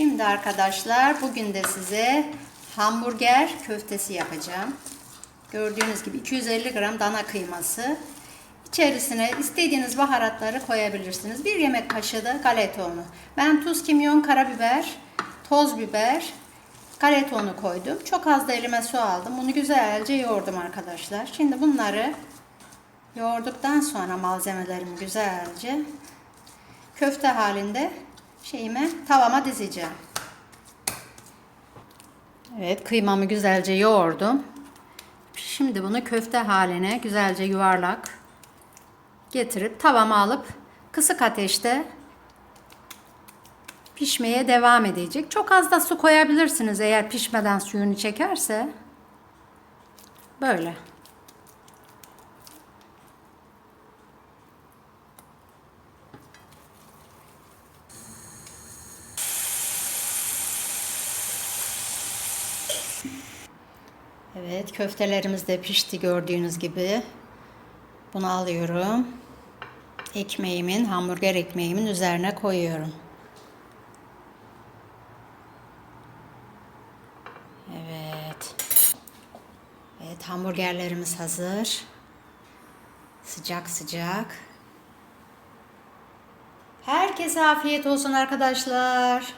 Şimdi arkadaşlar bugün de size hamburger köftesi yapacağım. Gördüğünüz gibi 250 gram dana kıyması. İçerisine istediğiniz baharatları koyabilirsiniz. Bir yemek kaşığı da galeta unu. Ben tuz, kimyon, karabiber, toz biber, galeta unu koydum. Çok az da elime su aldım. Bunu güzelce yoğurdum arkadaşlar. Şimdi bunları yoğurduktan sonra malzemelerimi güzelce köfte halinde şeyime tavama dizeceğim. Evet kıymamı güzelce yoğurdum. Şimdi bunu köfte haline güzelce yuvarlak getirip tavama alıp kısık ateşte pişmeye devam edecek. Çok az da su koyabilirsiniz eğer pişmeden suyunu çekerse. Böyle. Evet köftelerimiz de pişti gördüğünüz gibi. Bunu alıyorum. Ekmeğimin, hamburger ekmeğimin üzerine koyuyorum. Evet. Evet hamburgerlerimiz hazır. Sıcak sıcak. Herkese afiyet olsun arkadaşlar.